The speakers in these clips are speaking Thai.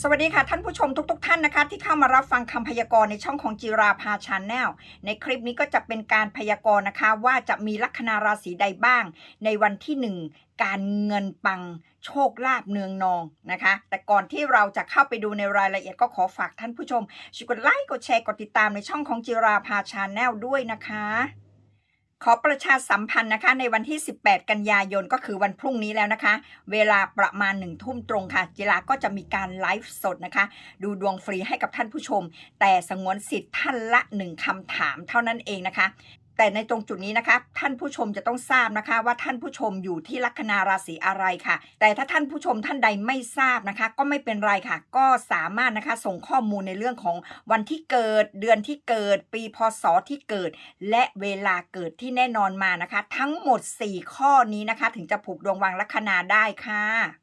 สวัสดีค่ะท่านผู้ชมทุกๆท่านนะคะ ที่เข้ามารับฟังคำพยากรณ์ในช่องของจิราภาชาแนลในคลิปนี้ก็จะเป็นการพยากรณ์นะคะ ว่าจะมีลัคนาราศีใดบ้าง ในวันที่หนึ่งการเงินปัง โชคลาภเนืองนองนะคะ แต่ก่อนที่เราจะเข้าไปดูในรายละเอียดก็ขอฝากท่านผู้ชมช่วยกดไลค์กดแชร์กดติดตามในช่องของจิราภาชาแนลด้วยนะคะ ขอประชาสัมพันธ์นะคะในวันที่ 18 กันยายนก็คือวันพรุ่งนี้แล้วนะคะ เวลาประมาณหนึ่งทุ่มตรงค่ะ จิราก็จะมีการไลฟ์สดนะคะ ดูดวงฟรีให้กับท่านผู้ชม แต่สงวนสิทธิ์ท่านละหนึ่งคำถามเท่านั้นเองนะคะ แต่ในตรงจุดนี้นะคะท่านผู้ชมจะต้องทราบนะคะว่าท่านผู้ชมอยู่ที่ลัคนาราศีอะไรค่ะ แต่ถ้าท่านผู้ชมท่านใดไม่ทราบนะคะ ก็ไม่เป็นไรค่ะ ก็สามารถนะคะส่งข้อมูลในเรื่องของวันที่เกิด เดือนที่เกิด ปีพศที่เกิด และเวลาเกิดที่แน่นอนมานะคะ ทั้งหมด 4 ข้อนี้นะคะ ถึงจะผูกดวงวางลัคนาได้ค่ะ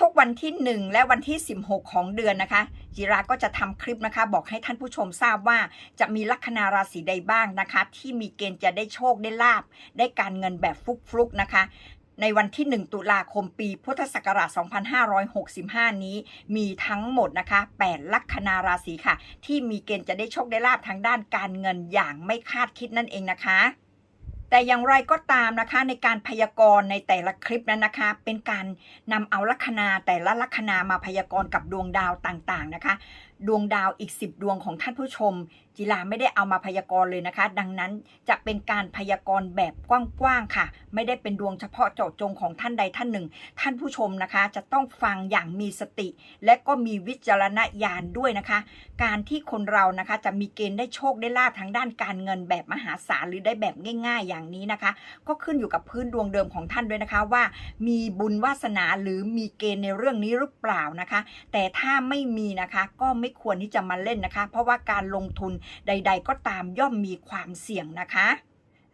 ทุกๆวันที่ 1 และวันที่ 16 ของเดือนนะคะจิราก็จะทำคลิปนะคะ บอกให้ท่านผู้ชมทราบว่าจะมีลัคนาราศีใดบ้างนะคะ ที่มีเกณฑ์จะได้โชคได้ลาบ ได้การเงินแบบฟลุกๆนะคะในวันที่ 1 ตุลาคมปี พุทธศักราช 2565 นี้ มีทั้งหมดนะคะ 8 ลัคนาราศีค่ะ ที่มีเกณฑ์จะได้โชคได้ลาบทางด้านการเงินอย่างไม่คาดคิดนั่นเองนะคะ แต่อย่างไรก็ตามนะคะในการพยากรณ์ในแต่ละคลิปนั้นนะคะ เป็นการนำเอาลัคนาแต่ละลัคนามาพยากรณ์กับดวงดาวต่างๆนะคะ ดวงดาวอีก 10 ดวงของท่านผู้ชม จิลาไม่ได้เอามาพยากรณ์เลยนะคะ ดังนั้นจะเป็นการพยากรณ์แบบกว้างๆค่ะ ไม่ได้เป็นดวงเฉพาะเจาะจงของท่านใดท่านหนึ่ง ท่านผู้ชมนะคะ จะต้องฟังอย่างมีสติ และก็มีวิจารณญาณด้วยนะคะ การที่คนเรานะคะจะมีเกณฑ์ได้โชคได้ลาบทางด้านการเงินแบบมหาศาลหรือได้แบบง่าย ๆ อย่างนี้นะคะ ก็ขึ้นอยู่กับพื้นดวงเดิมของท่านด้วยนะคะว่า มีบุญวาสนาหรือมีเกณฑ์ในเรื่องนี้หรือเปล่านะคะ แต่ถ้าไม่มีนะคะก็ไม่ควรที่จะมาเล่นนะคะ เพราะว่าการลงทุนใด ๆ ก็ตามย่อมมีความเสี่ยงนะคะ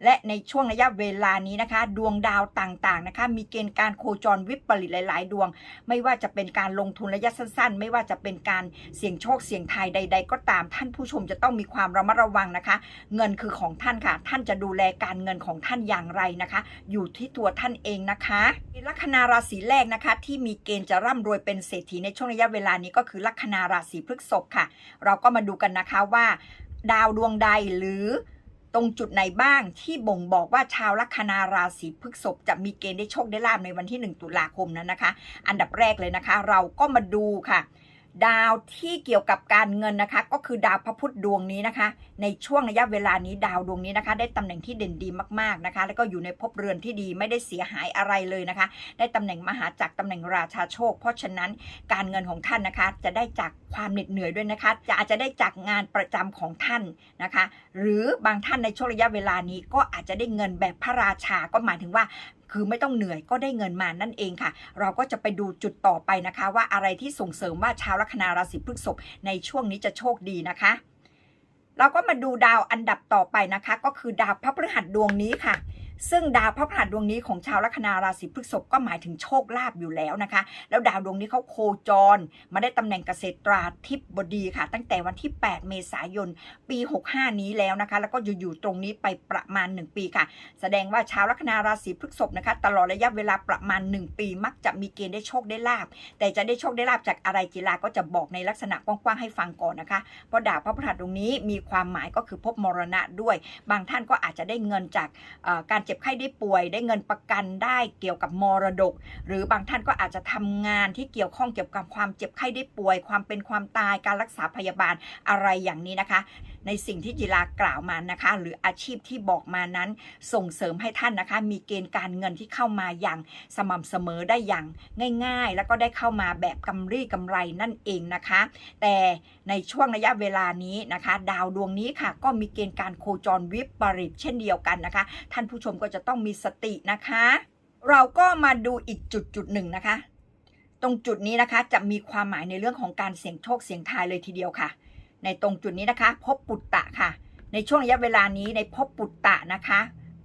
และในช่วงระยะเวลานี้นะคะ ดวงดาวต่างๆนะคะ มีเกณฑ์การโคจรวิปริตหลาย ๆ ดวง ไม่ว่าจะเป็นการลงทุนระยะสั้น ๆ ไม่ว่าจะเป็นการเสี่ยงโชคเสี่ยงทายใด ๆ ก็ตาม ท่านผู้ชมจะต้องมีความระมัดระวังนะคะ เงินคือของท่านค่ะ ท่านจะดูแลการเงินของท่านอย่างไรนะคะ อยู่ที่ตัวท่านเองนะคะลัคนาราศีแรกนะคะ ที่มีเกณฑ์จะร่ำรวยเป็นเศรษฐีในช่วงระยะเวลานี้ก็คือลัคนาราศีพฤษภค่ะ เราก็มาดูกันนะคะว่า ดาวดวงใดหรือตรงจุดไหนบ้างที่บ่งบอกว่าชาวลัคนาราศีพฤษภจะมีเกณฑ์ได้โชคได้ลาบในวันที่ 1 ตุลาคมนั้นนะคะ อันดับแรกเลยนะคะ เราก็มาดูค่ะ ดาวที่เกี่ยวกับการเงินนะคะ ก็คือดาวพระพุธดวงนี้นะคะ ในช่วงระยะเวลานี้ดาวดวงนี้นะคะ ได้ตำแหน่งที่เด่นดีมากๆนะคะ แล้วก็อยู่ในภพเรือนที่ดีไม่ได้เสียหายอะไรเลยนะคะ ได้ตำแหน่งมหาจักรตำแหน่งราชาโชค เพราะฉะนั้นการเงินของท่านนะคะ จะได้จากความเหน็ดเหนื่อยด้วยนะคะ จะอาจจะได้จากงานประจำของท่านนะคะ หรือบางท่านในช่วงระยะเวลานี้ก็อาจจะได้เงินแบบพระราชาก็หมายถึงว่า คือไม่ต้องเหนื่อยก็ได้เงินมานั่นเองค่ะ เราก็จะไปดูจุดต่อไปนะคะ ว่าอะไรที่ส่งเสริมว่าชาวลัคนาราศีพฤษภในช่วงนี้จะโชคดีนะคะ เราก็มาดูดาวอันดับต่อไปนะคะ ก็คือดาวพระพฤหัสดวงนี้ค่ะ ซึ่งดาวพระพฤหัสดวงนี้ของชาวลัคนาราศีพฤษภก็หมายถึงโชคลาภอยู่แล้วนะคะ แล้วดาวดวงนี้เขาโคจร มาได้ตำแหน่งเกษตราธิบดีค่ะ ตั้งแต่วันที่ 8 เมษายน ปี 65 นี้แล้วนะคะ แล้วก็อยู่ๆตรงนี้ไปประมาณ 1 ปีค่ะ แสดงว่าชาวลัคนาราศีพฤษภนะคะ ตลอดระยะเวลาประมาณ 1 ปี มักจะมีเกณฑ์ได้โชคได้ลาบ แต่จะได้โชคได้ลาบจากอะไรกีฬาก็จะบอกในลักษณะกว้างๆให้ฟังก่อนนะคะ เพราะดาวพระพฤหัสตรงนี้มีความหมายก็คือพบมรณะด้วย บางท่านก็อาจจะได้เงินจากการเจ็บไข้ได้ป่วย ได้เงินประกันได้เกี่ยวกับมรดก หรือบางท่านก็อาจจะทำงานที่เกี่ยวข้องเกี่ยวกับความเจ็บไข้ได้ป่วย ความเป็นความตายการรักษาพยาบาลอะไรอย่างนี้นะคะ ในสิ่งที่จิรากล่าวมานะคะ หรืออาชีพที่บอกมานั้นส่งเสริมให้ท่านนะคะ มีเกณฑ์การเงินที่เข้ามาอย่างสม่ำเสมอได้อย่างง่าย ๆ แล้วก็ได้เข้ามาแบบกำไรกำไรนั่นเองนะคะ แต่ในช่วงระยะเวลานี้นะคะ ดาวดวงนี้ค่ะ ก็มีเกณฑ์การโคจรวิปริตเช่นเดียวกันนะคะ ท่านผู้ชมก็จะต้องมีสตินะคะ เราก็มาดูอีกจุดจุดหนึ่งนะคะ ตรงจุดนี้นะคะจะมีความหมายในเรื่องของการเสี่ยงโชคเสี่ยงทายเลยทีเดียวค่ะ ในตรงจุดนี้นะคะ พบปุตตะค่ะ ในช่วงระยะเวลานี้ในพบปุตตะนะคะ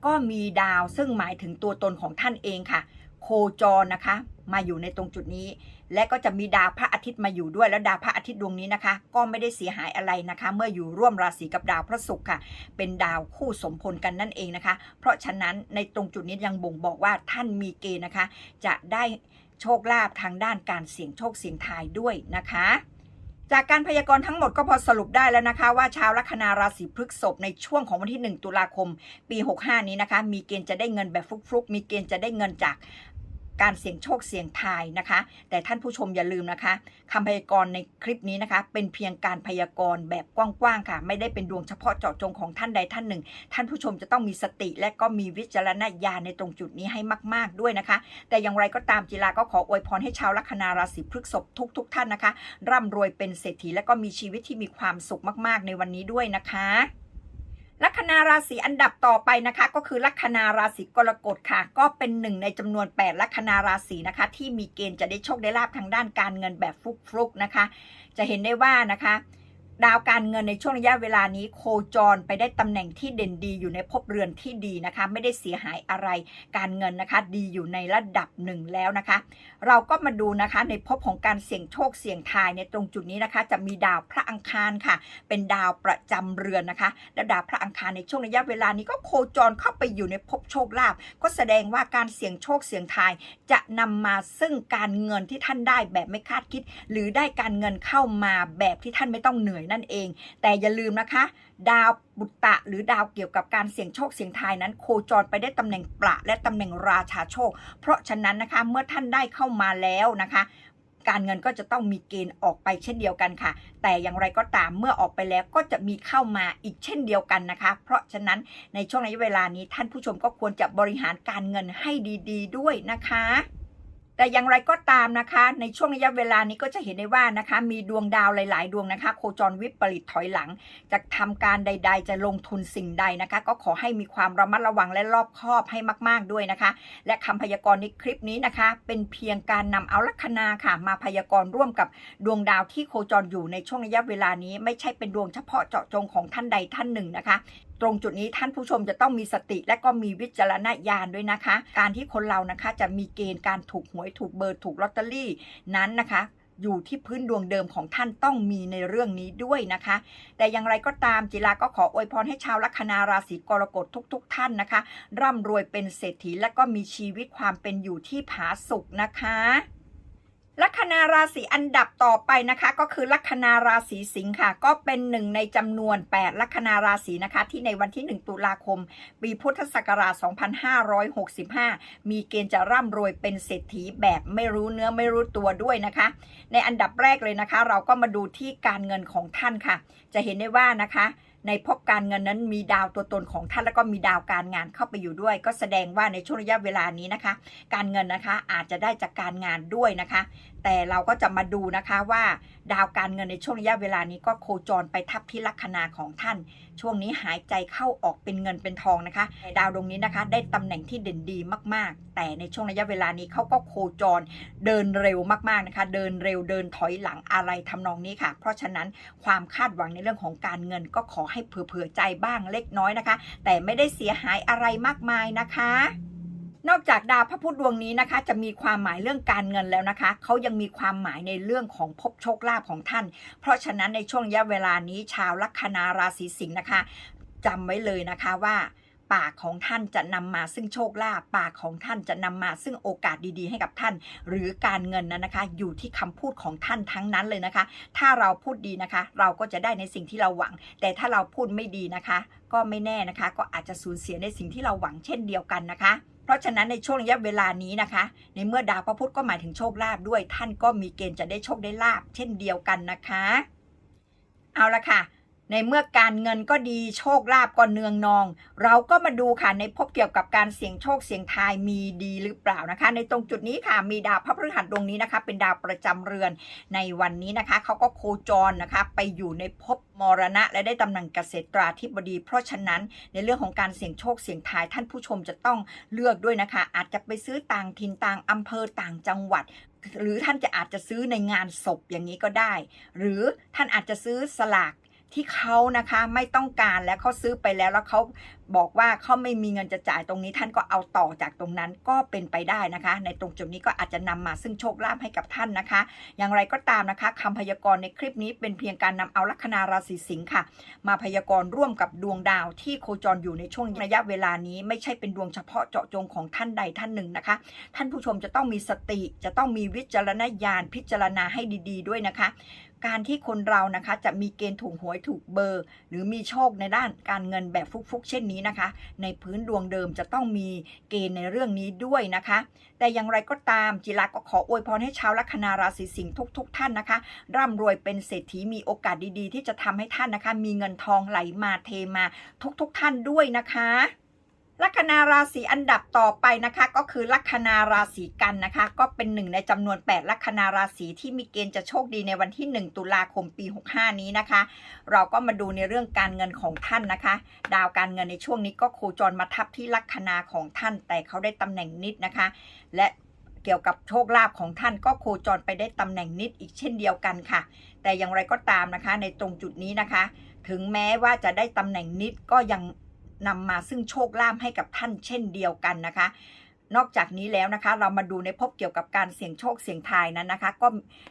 ก็มีดาวซึ่งหมายถึงตัวตนของท่านเองค่ะ โคจรนะคะ มาอยู่ในตรงจุดนี้ และก็จะมีดาวพระอาทิตย์มาอยู่ด้วย แล้วดาวพระอาทิตย์ดวงนี้นะคะ ก็ไม่ได้เสียหายอะไรนะคะ เมื่ออยู่ร่วมราศีกับดาวพระศุกร์ค่ะ เป็นดาวคู่สมพลกันนั่นเองนะคะ เพราะฉะนั้นในตรงจุดนี้ยังบ่งบอกว่าท่านมีเกณฑ์นะคะ จะได้โชคลาภทางด้านการเสี่ยงโชคเสี่ยงทายด้วยนะคะ จากการพยากรณ์ทั้งหมดก็พอสรุปได้แล้วนะคะว่าชาวลัคนาราศีพฤษภในช่วงของวันที่ 1 ตุลาคม ปี 65 นี้นะคะ มีเกณฑ์จะได้เงินแบบฟลุกๆ มีเกณฑ์จะได้เงินจาก การเสี่ยงโชคเสี่ยงทายนะคะ แต่ท่านผู้ชมอย่าลืมนะคะคำพยากรณ์ในคลิปนี้นะคะ เป็นเพียงการพยากรณ์แบบกว้างๆค่ะ ไม่ได้เป็นดวงเฉพาะเจาะจงของท่านใดท่านหนึ่ง ท่านผู้ชมจะต้องมีสติและก็มีวิจารณญาณในตรงจุดนี้ให้มาก ๆด้วยนะคะ แต่อย่างไรก็ตามจิราก็ขออวยพรให้ชาวลัคนาราศีพฤษภทุกๆทท่านนะคะ ร่ำรวยเป็นเศรษฐีและก็มีชีวิตที่มีความสุขมาก ๆ ในวันนี้ด้วยนะคะ ลัคนาราศีอันดับต่อไปนะคะ ก็คือลัคนาราศีกรกฎค่ะ ก็เป็นหนึ่งในจำนวน 8 ลัคนาราศีนะคะ ที่มีเกณฑ์จะได้โชคได้ลาบทางด้านการเงินแบบฟลุกๆนะคะ จะเห็นได้ว่านะคะ ดาวการเงินในช่วงระยะเวลานี้โคจรไปได้ตำแหน่งที่เด่นดีอยู่ในภพเรือนที่ดีนะคะ ไม่ได้เสียหายอะไรการเงินนะคะดีอยู่ในระดับหนึ่งแล้วนะคะ เราก็มาดูนะคะในภพของการเสี่ยงโชคเสี่ยงทายในตรงจุดนี้นะคะ จะมีดาวพระอังคารค่ะ เป็นดาวประจำเรือนนะคะและดาวพระอังคารในช่วงระยะเวลานี้ก็โคจรเข้าไปอยู่ในภพโชคลาภก็แสดงว่าการเสี่ยงโชคเสี่ยงทาย จะนำมาซึ่งการเงินที่ท่านได้แบบไม่คาดคิด หรือได้การเงินเข้ามาแบบที่ท่านไม่ต้องเหนื่อยนั่นเอง แต่อย่าลืมนะคะ ดาวบุตะหรือดาวเกี่ยวกับการเสี่ยงโชคเสี่ยงทายนั้น โคจรไปได้ตำแหน่งประและตำแหน่งราชาโชค เพราะฉะนั้นนะคะเมื่อท่านได้เข้ามาแล้วนะคะการเงินก็จะต้องมีเกณฑ์ออกไปเช่นเดียวกันค่ะ แต่อย่างไรก็ตามเมื่อออกไปแล้วก็จะมีเข้ามาอีกเช่นเดียวกันนะคะ เพราะฉะนั้นในช่วงระยะเวลานี้ท่านผู้ชมก็ควรจะบริหารการเงินให้ดี ๆด้วยนะคะ แต่อย่างไรก็ตามนะคะ ในช่วงระยะเวลานี้ก็จะเห็นได้ว่านะคะ มีดวงดาวหลาย ๆ ดวงนะคะ โคจรวิปริตถอยหลัง จะทำการใด ๆ จะลงทุนสิ่งใดนะคะ ก็ขอให้มีความระมัดระวังและรอบคอบให้มาก ๆ ด้วยนะคะ และคำพยากรณ์ในคลิปนี้นะคะ เป็นเพียงการนำเอาลัคนาค่ะ มาพยากรณ์ร่วมกับดวงดาวที่โคจรอยู่ในช่วงระยะเวลานี้ ไม่ใช่เป็นดวงเฉพาะเจาะจงของท่านใดท่านหนึ่งนะคะ ตรงจุดนี้ท่านผู้ชมจะต้องมีสติและก็มีวิจารณญาณด้วยนะคะ การที่คนเรานะคะจะมีเกณฑ์การถูกหวยถูกเบอร์ถูกลอตเตอรี่นั้นนะคะอยู่ที่พื้นดวงเดิมของท่านต้องมีในเรื่องนี้ด้วยนะคะ แต่อย่างไรก็ตามจิราก็ขออวยพรให้ชาวลัคนาราศีกรกฎทุกๆท่านนะคะ ร่ำรวยเป็นเศรษฐีและก็มีชีวิตความเป็นอยู่ที่ผาสุกนะคะ ลัคนาราศีอันดับต่อไปนะคะ ก็คือลัคนาราศีสิงค์ค่ะ ก็เป็นหนึ่งในจำนวน 8 ลัคนาราศีนะคะ ที่ในวันที่ 1 ตุลาคม ปีพุทธศักราช 2565 มีเกณฑ์จะร่ำรวยเป็นเศรษฐีแบบไม่รู้เนื้อไม่รู้ตัวด้วยนะคะ ในอันดับแรกเลยนะคะ เราก็มาดูที่การเงินของท่านค่ะ จะเห็นได้ว่านะคะ ในพบการเงินนั้นมีดาวตัวตนของท่านแล้วก็มีดาวการงานเข้าไปอยู่ด้วย ก็แสดงว่าในช่วงระยะเวลานี้นะคะ การเงินนะคะอาจจะได้จากการงานด้วยนะคะแต่เราก็จะมาดูนะคะว่าดาวการเงินในช่วงระยะเวลานี้ก็โคจรไปทับที่ลัคนาของท่าน ช่วงนี้หายใจเข้าออกเป็นเงินเป็นทองนะคะ ดาวดวงนี้นะคะ ได้ตำแหน่งที่เด่นดีมาก ๆ แต่ในช่วงระยะเวลานี้เขาก็โคจรเดินเร็วมากๆนะคะ เดินเร็วเดินถอยหลังอะไรทำนองนี้ค่ะ เพราะฉะนั้นความคาดหวังในเรื่องของการเงินก็ขอให้เผื่อๆใจบ้างเล็กน้อยนะคะ แต่ไม่ได้เสียหายอะไรมากมายนะคะ นอกจากดาวพระพุธดวงนี้นะคะ จะมีความหมายเรื่องการเงินแล้วนะคะเขายังมีความหมายในเรื่องของภพโชคลาภของท่าน เพราะฉะนั้นในช่วงระยะเวลานี้ชาวลัคนาราศีสิงห์นะคะจำไว้เลยนะคะว่าปากของท่านจะนำมาซึ่งโชคลาภปากของท่านจะนำมาซึ่งโอกาสดีๆ ให้กับท่าน หรือการเงินนั้นนะคะ อยู่ที่คำพูดของท่านทั้งนั้นเลยนะคะ ถ้าเราพูดดีนะคะ เราก็จะได้ในสิ่งที่เราหวัง แต่ถ้าเราพูดไม่ดีนะคะ ก็ไม่แน่นะคะ ก็อาจจะสูญเสียในสิ่งที่เราหวังเช่นเดียวกันนะคะ เพราะฉะนั้นในช่วงระยะเวลานี้นะคะ ในเมื่อดาวพระพุธก็หมายถึงโชคลาภด้วย ท่านก็มีเกณฑ์จะได้โชคได้ลาภเช่นเดียวกันนะคะ เอาละค่ะ ในเมื่อการเงินก็ดีโชคลาภก็เนืองนอง เราก็มาดูค่ะในพบเกี่ยวกับการเสี่ยงโชคเสี่ยงทายมีดีหรือเปล่านะคะ ในตรงจุดนี้ค่ะมีดาวพระพฤหัสดวงนี้นะคะ เป็นดาวประจำเรือนในวันนี้นะคะเขาก็โคจรนะคะ ไปอยู่ในภพมรณะ และได้ตำแหน่งเกษตราธิบดี เพราะฉะนั้นในเรื่องของการเสี่ยงโชคเสี่ยงทายท่านผู้ชมจะต้องเลือกด้วยนะคะ อาจจะไปซื้อต่างถิ่นต่างอำเภอต่างจังหวัดหรือท่านจะอาจจะซื้อในงานศพอย่างนี้ก็ได้ หรือท่านอาจจะซื้อสลาก ที่เขานะคะไม่ต้องการและเขาซื้อไปแล้วแล้วเขา บอกว่าเขาไม่มีเงินจะจ่ายตรงนี้ ท่านก็เอาต่อจากตรงนั้นก็เป็นไปได้นะคะ ในตรงจุดนี้ก็อาจจะนำมาซึ่งโชคลาภให้กับท่านนะคะ อย่างไรก็ตามนะคะคำพยากรณ์ในคลิปนี้เป็นเพียงการนำเอาลัคนาราศีสิงค์ค่ะ มาพยากรณ์ร่วมกับดวงดาวที่โคจรอยู่ในช่วงระยะเวลานี้ ไม่ใช่เป็นดวงเฉพาะเจาะจงของท่านใดท่านหนึ่งนะคะ ท่านผู้ชมจะต้องมีสติ จะต้องมีวิจารณญาณพิจารณาให้ดี ๆ ด้วยนะคะการที่คนเรานะคะจะมีเกณฑ์ถูกหวยถูกเบอร์ หรือมีโชคในด้านการเงินแบบฟุกๆ เช่นนี้นะคะ ในพื้นดวงเดิมจะต้องมีเกณฑ์ในเรื่องนี้ด้วยนะคะ แต่อย่างไรก็ตามจิราก็ขออวยพรให้ชาวลัคนาราศีสิงห์ทุก ๆ ท่านนะคะ ร่ำรวยเป็นเศรษฐีมีโอกาสดีๆ ที่จะทำให้ท่านนะคะ มีเงินทองไหลมาเทมาทุก ๆ ท่านด้วยนะคะ ลัคนาราศีอันดับต่อไปนะคะ ก็คือลัคนาราศีกันนะคะ ก็เป็นหนึ่งในจำนวน 8 ลัคนาราศีที่มีเกณฑ์จะโชคดีในวันที่ 1 ตุลาคมปี 65 นี้นะคะ เราก็มาดูในเรื่องการเงินของท่านนะคะ ดาวการเงินในช่วงนี้ก็โคจรมาทับที่ลัคนาของท่าน แต่เขาได้ตำแหน่งนิดนะคะ และเกี่ยวกับโชคลาภของท่านก็โคจรไปได้ตำแหน่งนิดอีกเช่นเดียวกันค่ะ แต่อย่างไรก็ตามนะคะ ในตรงจุดนี้นะคะ ถึงแม้ว่าจะได้ตำแหน่งนิดก็ยัง นำมาซึ่งโชคลาภให้กับท่านเช่นเดียวกันนะคะ นอกจากนี้แล้วนะคะ เรามาดูในพบเกี่ยวกับการเสี่ยงโชคเสี่ยงทายนั้นนะคะ ก็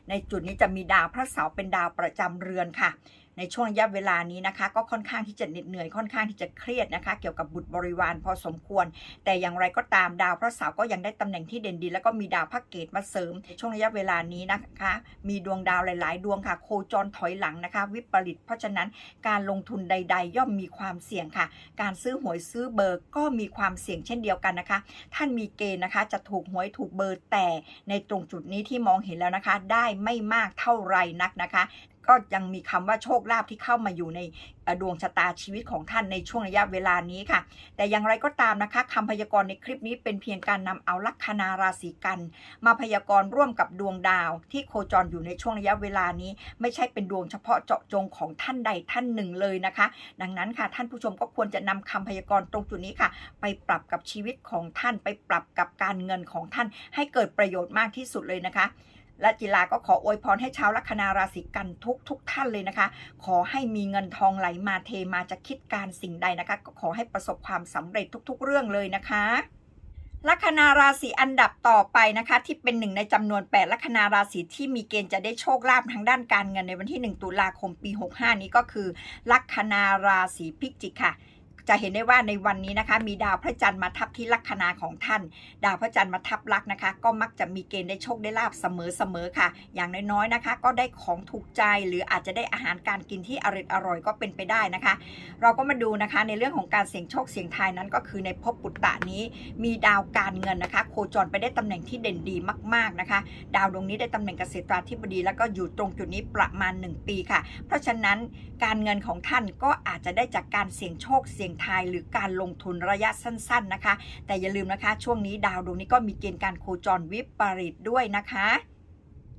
ในจุดนี้จะมีดาวพระเสาร์เป็นดาวประจำเรือนค่ะ ในช่วงระยะเวลานี้นะคะ ก็ค่อนข้างที่จะเหน็ดเหนื่อยค่อนข้างที่จะเครียดนะคะ เกี่ยวกับบุตรบริวารพอสมควร แต่อย่างไรก็ตามดาวพระเสาร์ก็ยังได้ตำแหน่งที่เด่นดี แล้วก็มีดาวพระเกตมาเสริมในช่วงระยะเวลานี้นะคะ มีดวงดาวหลาย ๆ ดวงค่ะ โคจรถอยหลังนะคะ วิปริต เพราะฉะนั้นการลงทุนใด ๆ ย่อมมีความเสี่ยงค่ะ การซื้อหวยซื้อเบอร์ก็มีความเสี่ยงเช่นเดียวกันนะคะ ท่านมีเกณฑ์นะคะ จะถูกหวยถูกเบอร์แต่ในตรงจุดนี้ที่มองเห็นแล้วนะคะ ได้ไม่มากเท่าไรนักนะคะ ก็ยังมีคำว่าโชคลาภที่เข้ามาอยู่ในดวงชะตาชีวิตของท่านในช่วงระยะเวลานี้ค่ะ แต่อย่างไรก็ตามนะคะคำพยากรณ์ในคลิปนี้เป็นเพียงการนำเอาลัคนาราศีกัน มาพยากรณ์ร่วมกับดวงดาว ที่โคจรอยู่ในช่วงระยะเวลานี้ ไม่ใช่เป็นดวงเฉพาะเจาะจงของท่านใดท่านหนึ่งเลยนะคะ ดังนั้นค่ะท่านผู้ชมก็ควรจะนำคำพยากรณ์ตรงจุดนี้ค่ะ ไปปรับกับชีวิตของท่านไปปรับกับการเงินของท่านให้เกิดประโยชน์มากที่สุดเลยนะคะ และจิลาก็ขออวยพรให้ชาวลัคนาราศีกันทุกทุกท่านเลยนะคะ ขอให้มีเงินทองไหลมาเทมาจะคิดการสิ่งใดนะคะ ก็ขอให้ประสบความสำเร็จทุก ๆ เรื่องเลยนะคะลัคนาราศีอันดับต่อไปนะคะ ที่เป็นหนึ่งในจำนวน 8 ลัคนาราศีที่มีเกณฑ์จะได้โชคลาภทางด้านการเงินในวันที่ 1 ตุลาคมปี 65 นี้ก็คือ ลัคนาราศีพิจิกค่ะ จะเห็นได้ว่าในวันนี้นะคะ มีดาวพระจันทร์มาทับที่ลัคนาของท่าน ดาวพระจันทร์มาทับลักนะคะ ก็มักจะมีเกณฑ์ได้โชคได้ลาบเสมอๆค่ะ อย่างน้อยๆนะคะ ก็ได้ของถูกใจหรืออาจจะได้อาหารการกินที่อร่อยอร่อยก็เป็นไปได้นะคะ เราก็มาดูนะคะในเรื่องของการเสี่ยงโชคเสี่ยงทายนั้นก็คือในภพปุตตะนี้ มีดาวการเงินนะคะ โคจรไปได้ตำแหน่งที่เด่นดีมากๆนะคะ ดาวดวงนี้ได้ตำแหน่งเกษตราธิบดี แล้วก็อยู่ตรงจุดนี้ประมาณ 1 ปีค่ะ เพราะฉะนั้นการเงินของท่านก็อาจจะได้จากการเสี่ยงโชคเสี่ยงทายหรือการลงทุนระยะสั้นๆนะคะ แต่อย่าลืมนะคะ ช่วงนี้ดาวดวงนี้ก็มีเกณฑ์การโคจรวิปริตด้วยนะคะ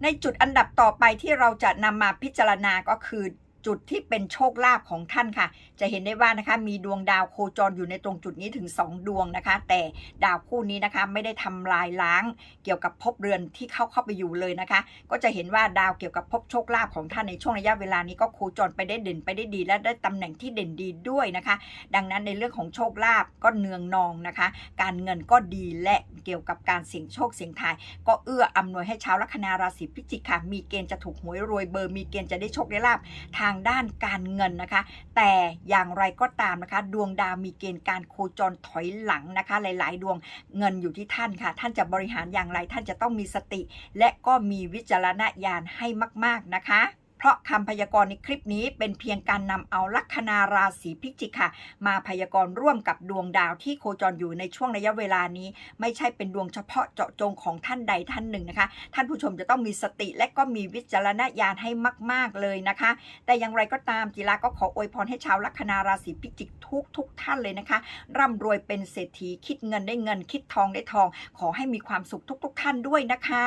ในจุดอันดับต่อไปที่เราจะนำมาพิจารณาก็คือจุดที่เป็นโชคลาภของท่านค่ะ จะเห็นได้ว่านะคะมีดวงดาวโคจรอยู่ในตรงจุดนี้ถึง 2 ดวงนะคะ แต่ดาวคู่นี้นะคะไม่ได้ทำลายล้างเกี่ยวกับภพเรือนที่เข้าเข้าไปอยู่เลยนะคะ ก็จะเห็นว่าดาวเกี่ยวกับภพโชคลาภของท่านในช่วงระยะเวลานี้ก็โคจรไปได้เด่นไปได้ดี และได้ตำแหน่งที่เด่นดีด้วยนะคะ ดังนั้นในเรื่องของโชคลาภก็เนืองนองนะคะ การเงินก็ดีและเกี่ยวกับการเสี่ยงโชคเสี่ยงทาย ก็เอื้ออำนวยให้ชาวลัคนาราศีพิจิกค่ะมีเกณฑ์จะถูกหวยรวยเบอร์มีเกณฑ์จะได้โชคได้ลาบทางด้านการเงินนะคะ แต่อย่างไรก็ตามนะคะ ดวงดาวมีเกณฑ์การโคจรถอยหลังนะคะ หลาย ๆ ดวงเงินอยู่ที่ท่านค่ะ ท่านจะบริหารอย่างไรท่านจะต้องมีสติ และก็มีวิจารณญาณให้มาก ๆนะคะ เพราะคำพยากรณ์ในคลิปนี้เป็นเพียงการนำเอาลัคนาราศีพิจิกค่ะ มาพยากรณ์ร่วมกับดวงดาวที่โคจรอยู่ในช่วงระยะเวลานี้ ไม่ใช่เป็นดวงเฉพาะเจาะจงของท่านใดท่านหนึ่งนะคะ ท่านผู้ชมจะต้องมีสติและก็มีวิจารณญาณให้มาก ๆ เลยนะคะ แต่อย่างไรก็ตามจิราก็ขออวยพรให้ชาวลัคนาราศีพิจิกทุกทุกท่านเลยนะคะ ร่ำรวยเป็นเศรษฐีคิดเงินได้เงินคิดทองได้ทอง ขอให้มีความสุขทุก ๆ ท่านด้วยนะคะ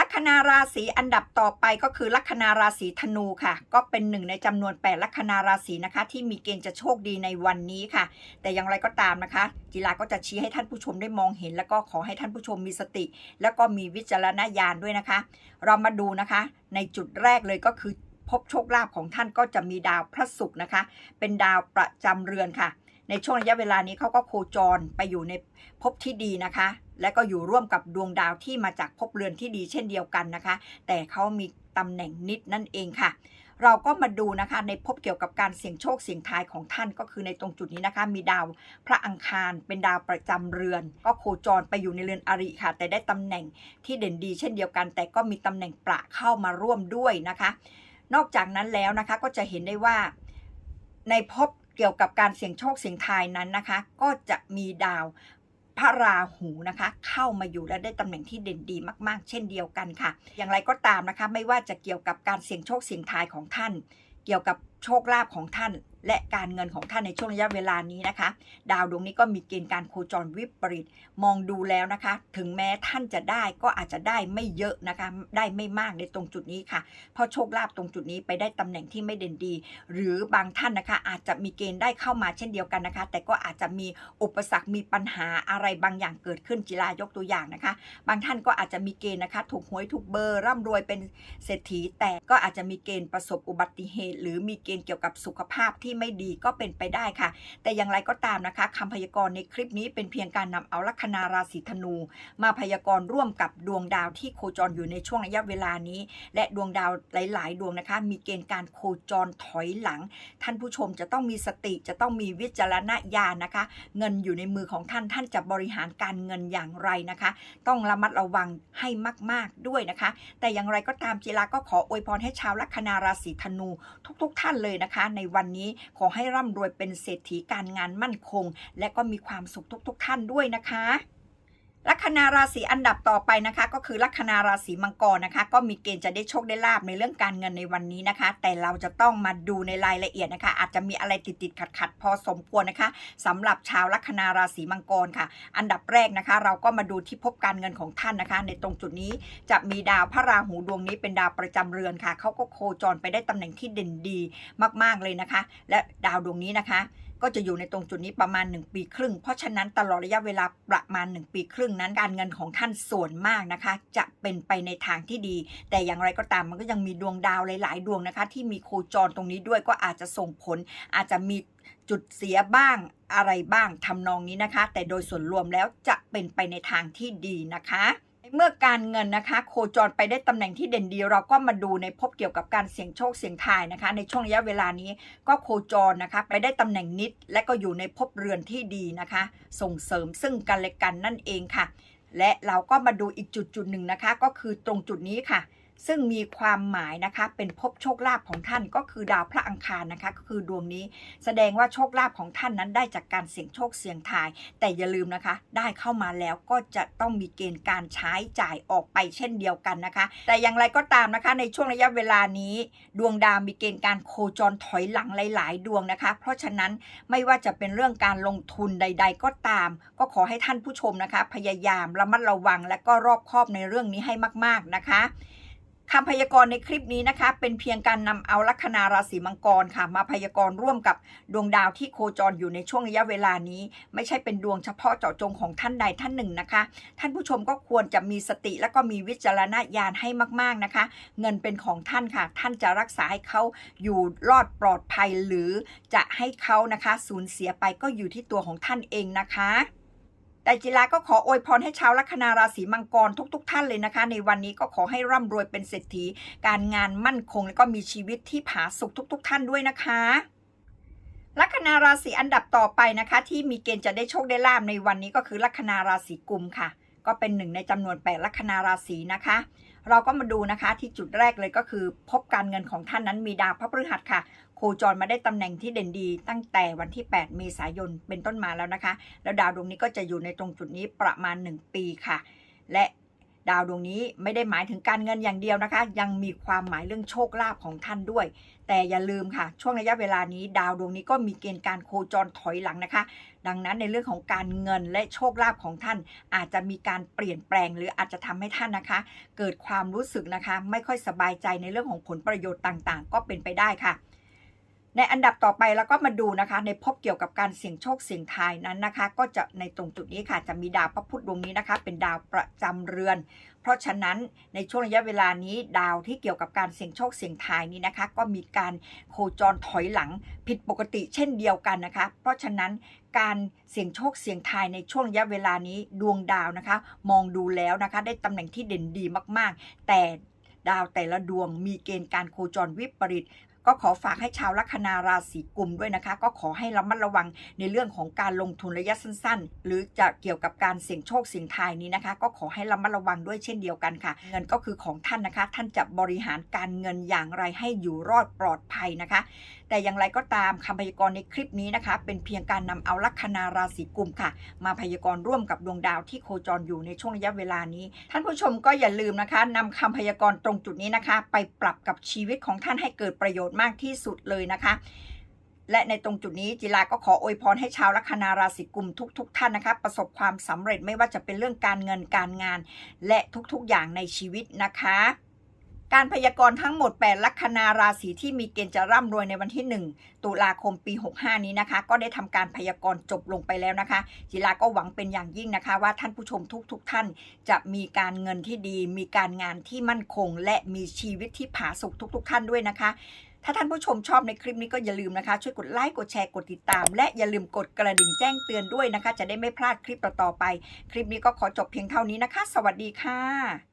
ลัคนาราศีอันดับต่อไปก็คือลัคนาราศีธนูค่ะ ก็เป็นหนึ่งในจำนวน 8 ลัคนาราศีนะคะ ที่มีเกณฑ์จะโชคดีในวันนี้ค่ะ แต่อย่างไรก็ตามนะคะ จิราก็จะชี้ให้ท่านผู้ชมได้มองเห็น แล้วก็ขอให้ท่านผู้ชมมีสติ แล้วก็มีวิจารณญาณด้วยนะคะ เรามาดูนะคะ ในจุดแรกเลยก็คือพบโชคลาภของท่านก็จะมีดาวพระศุกร์นะคะ เป็นดาวประจำเรือนค่ะ ในช่วงระยะเวลานี้เขาก็โคจรไปอยู่ในภพที่ดีนะคะ และก็อยู่ร่วมกับดวงดาวที่มาจากภพเรือนที่ดีเช่นเดียวกันนะคะ แต่เขามีตำแหน่งนิดนั่นเองค่ะ เราก็มาดูนะคะในภพเกี่ยวกับการเสี่ยงโชคเสี่ยงทายของท่านก็คือในตรงจุดนี้นะคะ มีดาวพระอังคารเป็นดาวประจำเรือน ก็โคจรไปอยู่ในเรือนอริค่ะ แต่ได้ตำแหน่งที่เด่นดีเช่นเดียวกัน แต่ก็มีตำแหน่งประเข้ามาร่วมด้วยนะคะ นอกจากนั้นแล้วนะคะก็จะเห็นได้ว่าในภพ กี่ยวกับการเสี่ยงโชคเสี่ยงทายนั้นนะคะ ก็จะมีดาวพระราหูนะคะ เข้ามาอยู่และได้ตำแหน่งที่เด่นดีมาก ๆ เช่นเดียวกันค่ะ อย่างไรก็ตามนะคะ ไม่ว่าจะเกี่ยวกับการเสี่ยงโชคเสี่ยงทายของท่าน เกี่ยวกับโชคลาภของท่าน และการเงินของท่านในช่วงระยะเวลานี้นะคะ ดาวดวงนี้ก็มีเกณฑ์การโคจรวิปริตมองดูแล้วนะคะ ถึงแม้ท่านจะได้ก็อาจจะได้ไม่เยอะนะคะ ได้ไม่มากในตรงจุดนี้ค่ะ เพราะโชคลาภตรงจุดนี้ไปได้ตำแหน่งที่ไม่เด่นดี หรือบางท่านนะคะ อาจจะมีเกณฑ์ได้เข้ามาเช่นเดียวกันนะคะ แต่ก็อาจจะมีอุปสรรคมีปัญหาอะไรบางอย่างเกิดขึ้นจิรายกตัวอย่างนะคะ บางท่านก็อาจจะมีเกณฑ์นะคะถูกหวยถูกเบอร์ร่ำรวยเป็นเศรษฐี แต่ก็อาจจะมีเกณฑ์ประสบอุบัติเหตุ หรือมีเกณฑ์เกี่ยวกับสุขภาพที่ไม่ดีก็เป็นไปได้ค่ะ แต่อย่างไรก็ตามนะคะคำพยากรณ์ในคลิปนี้เป็นเพียงการนำเอาลัคนาราศีธนู มาพยากรณ์ร่วมกับดวงดาวที่โคจรอยู่ในช่วงระยะเวลานี้ และดวงดาวหลาย ๆ ดวงนะคะ มีเกณฑ์การโคจรถอยหลัง ท่านผู้ชมจะต้องมีสติจะต้องมีวิจารณญาณนะคะ เงินอยู่ในมือของท่านท่านจะบริหารการเงินอย่างไรนะคะ ต้องระมัดระวังให้มาก ๆด้วยนะคะ แต่อย่างไรก็ตามจีราก็ขออวยพรให้ชาวลัคนาราศีธนูทุก ๆ ท่านเลยนะคะ ในวันนี้ขอให้ร่ำรวยเป็นเศรษฐีการงานมั่นคง และก็มีความสุขทุกๆท่านด้วยนะคะ ลัคนาราศีอันดับต่อไปนะคะ ก็คือลัคนาราศีมังกรนะคะ ก็มีเกณฑ์จะได้โชคได้ลาบในเรื่องการเงินในวันนี้นะคะ แต่เราจะต้องมาดูในรายละเอียดนะคะ อาจจะมีอะไรติดติดขัดขัดพอสมควรนะคะสำหรับชาวลัคนาราศีมังกรค่ะ อันดับแรกนะคะ เราก็มาดูที่ภพการเงินของท่านนะคะ ในตรงจุดนี้จะมีดาวพระราหูดวงนี้เป็นดาวประจำเรือนค่ะเขาก็โคจรไปได้ตำแหน่งที่เด่นดีมาก ๆเลยนะคะ และดาวดวงนี้นะคะ ก็จะอยู่ในตรงจุดนี้ประมาณ 1 ปีครึ่ง เพราะฉะนั้นตลอดระยะเวลาประมาณ 1 ปีครึ่งนั้นการเงินของท่านส่วนมากนะคะ จะเป็นไปในทางที่ดี แต่อย่างไรก็ตามมันก็ยังมีดวงดาวหลาย ๆ ดวงนะคะ ที่มีโคจรตรงนี้ด้วยก็อาจจะส่งผล อาจจะมีจุดเสียบ้างอะไรบ้างทำนองนี้นะคะ แต่โดยส่วนรวมแล้วจะเป็นไปในทางที่ดีนะคะ เมื่อการเงินนะคะ โคจรไปได้ตำแหน่งที่เด่นดี เราก็มาดูในพบเกี่ยวกับการเสี่ยงโชคเสี่ยงทายนะคะ ในช่วงระยะเวลานี้ก็โคจรนะคะ ไปได้ตำแหน่งนิด และก็อยู่ในภพเรือนที่ดีนะคะ ส่งเสริมซึ่งกันและกันนั่นเองค่ะ และเราก็มาดูอีกจุดจุดหนึ่งนะคะ ก็คือตรงจุดนี้ค่ะ ซึ่งมีความหมายนะคะ เป็นภพโชคลาภของท่านก็คือดาวพระอังคารนะคะ ก็คือดวงนี้ แสดงว่าโชคลาภของท่านนั้นได้จากการเสี่ยงโชคเสี่ยงทาย แต่อย่าลืมนะคะ ได้เข้ามาแล้วก็จะต้องมีเกณฑ์การใช้จ่ายออกไปเช่นเดียวกันนะคะ แต่อย่างไรก็ตามนะคะ ในช่วงระยะเวลานี้ ดวงดาวมีเกณฑ์การโคจรถอยหลังหลาย ๆ ดวงนะคะ เพราะฉะนั้นไม่ว่าจะเป็นเรื่องการลงทุนใด ๆ ก็ตาม ก็ขอให้ท่านผู้ชมนะคะ พยายามระมัดระวังและก็รอบคอบในเรื่องนี้ให้มาก ๆนะคะ คำพยากรณ์ในคลิปนี้นะคะ เป็นเพียงการนำเอาลัคนาราศีมังกรค่ะ มาพยากรณ์ร่วมกับดวงดาวที่โคจรอยู่ในช่วงระยะเวลานี้ ไม่ใช่เป็นดวงเฉพาะเจาะจงของท่านใดท่านหนึ่งนะคะ ท่านผู้ชมก็ควรจะมีสติและก็มีวิจารณญาณให้มาก ๆนะคะ เงินเป็นของท่านค่ะ ท่านจะรักษาให้เขาอยู่รอดปลอดภัยหรือจะให้เขานะคะสูญเสียไปก็อยู่ที่ตัวของท่านเองนะคะ แต่จิราก็ขออวยพรให้ชาวลัคนาราศีมังกรทุก ๆ ท่านเลยนะคะ ในวันนี้ก็ขอให้ร่ำรวยเป็นเศรษฐี การงานมั่นคง และก็มีชีวิตที่ผาสุกทุก ๆ ท่านด้วยนะคะลัคนาราศีอันดับต่อไปนะคะ ที่มีเกณฑ์จะได้โชคได้ลาบในวันนี้ก็คือลัคนาราศีกุมค่ะ ก็เป็นหนึ่งในจำนวนแปดลัคนาราศีนะคะ เราก็มาดูนะคะที่จุดแรกเลยก็คือ พบการเงินของท่านนั้นมีดาวพระพฤหัสค่ะ โคจรมาได้ตำแหน่งที่เด่นดี ตั้งแต่วันที่ 8 เมษายนเป็นต้นมาแล้วนะคะ แล้วดาวดวงนี้ก็จะอยู่ในตรงจุดนี้ประมาณ 1 ปีค่ะ และดาวดวงนี้ไม่ได้หมายถึงการเงินอย่างเดียวนะคะ ยังมีความหมายเรื่องโชคลาภของท่านด้วย แต่อย่าลืมค่ะ ช่วงระยะเวลานี้ ดาวดวงนี้ก็มีเกณฑ์การโคจรถอยหลังนะคะ ดังนั้นในเรื่องของการเงินและโชคลาภของท่าน อาจจะมีการเปลี่ยนแปลง หรืออาจจะทำให้ท่านนะคะ เกิดความรู้สึกนะคะ ไม่ค่อยสบายใจในเรื่องของผลประโยชน์ต่างๆ ก็เป็นไปได้ค่ะ ในอันดับต่อไปแล้วก็มาดูนะคะ ในพบเกี่ยวกับการเสี่ยงโชคเสี่ยงทายนั้นนะคะ ก็จะในตรงจุดนี้ค่ะจะมีดาวพระพุธดวงนี้นะคะ เป็นดาวประจำเรือน เพราะฉะนั้นในช่วงระยะเวลานี้ดาวที่เกี่ยวกับการเสี่ยงโชคเสี่ยงทายนี้นะคะ ก็มีการโคจรถอยหลังผิดปกติเช่นเดียวกันนะคะ เพราะฉะนั้นการเสี่ยงโชคเสี่ยงทายในช่วงระยะเวลานี้ดวงดาวนะคะ มองดูแล้วนะคะ ได้ตำแหน่งที่เด่นดีมาก ๆ แต่ดาวแต่ละดวงมีเกณฑ์การโคจรวิปริต ก็ขอฝากให้ชาวลัคนาราศีกุมด้วยนะคะ ก็ขอให้ระมัดระวังในเรื่องของการลงทุนระยะสั้น ๆ หรือจะเกี่ยวกับการเสี่ยงโชคเสี่ยงทายนี้นะคะ ก็ขอให้ระมัดระวังด้วยเช่นเดียวกันค่ะ เงินก็คือของท่านนะคะ ท่านจะบริหารการเงินอย่างไรให้อยู่รอดปลอดภัยนะคะ แต่อย่างไรก็ตามคำพยากรณ์ในคลิปนี้นะคะ เป็นเพียงการนำเอาลัคนาราศีกุมค่ะ มาพยากรณ์ร่วมกับดวงดาวที่โคจรอยู่ในช่วงระยะเวลานี้ ท่านผู้ชมก็อย่าลืมนะคะนำคำพยากรณ์ตรงจุดนี้นะคะ ไปปรับกับชีวิตของท่านให้เกิดประโยชน์มากที่สุดเลยนะคะและในตรงจุดนี้จิลาก็ขออวยพรให้ชาวลัคนาราศีกุมทุกๆท่านนะคะประสบความสำเร็จไม่ว่าจะเป็นเรื่องการเงินการงาน และทุกๆอย่างในชีวิตนะคะ การพยากรณ์ทั้งหมด 8 ลัคนาราศีที่มีเกณฑ์จะร่ำรวยในวันที่ 1 ตุลาคมปี 65 นี้นะคะ ก็ได้ทำการพยากรณ์จบลงไปแล้วนะคะ จิลาก็หวังเป็นอย่างยิ่งนะคะ ว่าท่านผู้ชมทุกๆทท่านจะมีการเงินที่ดี มีการงานที่มั่นคง และมีชีวิตที่ผาสุกทุกๆท่านด้วยนะคะถ้าท่านผู้ชมชอบในคลิปนี้ก็อย่าลืมนะคะ ช่วยกดไลค์กดแชร์กดติดตาม และอย่าลืมกดกระดิ่งแจ้งเตือนด้วยนะคะ จะได้ไม่พลาดคลิปต่อๆไป คลิปนี้ก็ขอจบเพียงเท่านี้นะคะ สวัสดีค่ะ